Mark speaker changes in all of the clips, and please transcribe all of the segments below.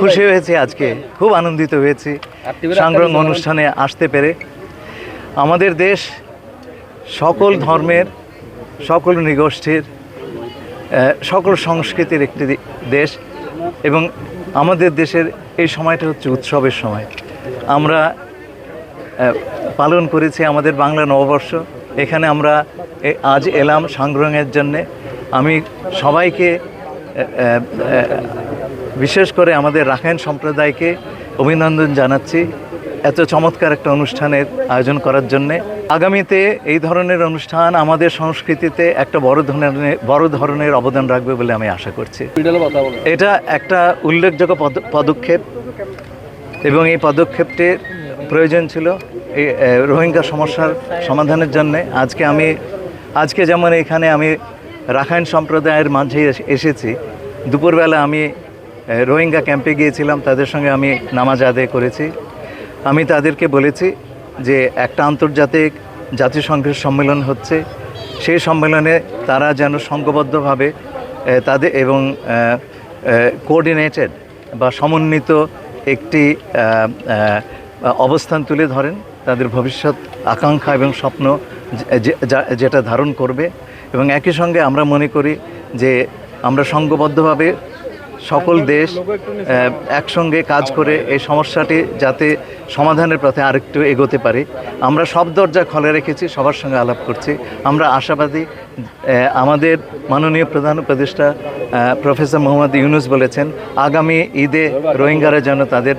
Speaker 1: খুশি হয়েছি আজকে। খুব আনন্দিত হয়েছি। সাংগ্রং অনুষ্ঠানে আসতে পেরে। আমাদের দেশ সকল ধর্মের সকল নৃগোষ্ঠীর সকল সংস্কৃতির একটি দেশ এবং আমাদের দেশের এই সময়টা হচ্ছে উৎসবের সময়। আমরা পালন করেছি আমাদের বাংলা নববর্ষ। এখানে আমরা আজ এলাম সাংগ্রহের জন্যে। আমি সবাইকে বিশেষ করে আমাদের রাখাইন সম্প্রদায়কে অভিনন্দন জানাচ্ছি এত চমৎকার একটা অনুষ্ঠানের আয়োজন করার জন্যে। আগামীতে এই ধরনের অনুষ্ঠান আমাদের সংস্কৃতিতে একটা বড় ধরনের বড় ধরনের অবদান রাখবে বলে আমি আশা করছি। এটা একটা উল্লেখযোগ্য পদ- পদক্ষেপ এবং এই পদক্ষেপটির প্রয়োজন ছিল এই রোহিঙ্গা সমস্যার সমাধানের জন্যে। আজকে আমি আজকে যেমন এখানে আমি রাখাইন সম্প্রদায়ের মাঝে এস- এসেছি। দুপুরবেলা আমি রোহিঙ্গা ক্যাম্পে গিয়েছিলাম, তাদের সঙ্গে আমি নামাজ আদায় করেছি। আমি তাদেরকে বলেছি যে একটা আন্তর্জাতিক জাতিসংঘের সম্মেলন হচ্ছে। সেই সম্মেলনে তারা যেন সংঘবদ্ধভাবে তাদের এবং কোঅর্ডিনেটেড বা সমন্বিত একটি অবস্থান তুলে ধরেন। তাদের ভবিষ্যৎ আকাঙ্ক্ষা এবং স্বপ্ন যেটা ধারণ করবে এবং একই সঙ্গে আমরা মনে করি যে আমরা সংঘবদ্ধভাবে সকল দেশ একসঙ্গে কাজ করে এই সমস্যাটি যাতে সমাধানের পথে আরেকটু এগোতে পারে। আমরা সব দরজা খোলা রেখেছি সবার সঙ্গে আলাপ করছি। আমরা আশাবাদী আমাদের মাননীয় প্রধান উপদেষ্টা প্রফেসর মোহাম্মদ ইউনুস বলেছেন আগামী ঈদে রোহিঙ্গারা যেন তাদের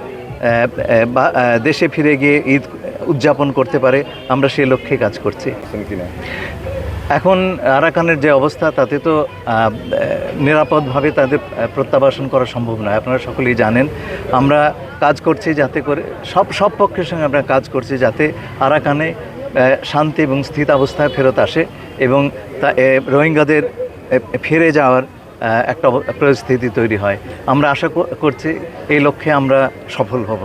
Speaker 1: দেশে ফিরে গিয়ে ঈদ উদযাপন করতে পারে, আমরা সেই লক্ষ্যে কাজ করছি। এখন আরাকানের যে অবস্থা, তাতে তো নিরাপদভাবে তাদের প্রত্যাবাসন করা সম্ভব নয়। আপনারা সকলেই জানেন। আমরা কাজ করছি যাতে করে, সব সব পক্ষের সঙ্গে আমরা কাজ করছি যাতে আরাকানে শান্তি এবং স্থিতাবস্থায় ফেরত আসে এবং তা রোহিঙ্গাদের ফিরে যাওয়ার একটা পরিস্থিতি তৈরি হয়। আমরা আশা করছি, এই লক্ষ্যে আমরা সফল হব।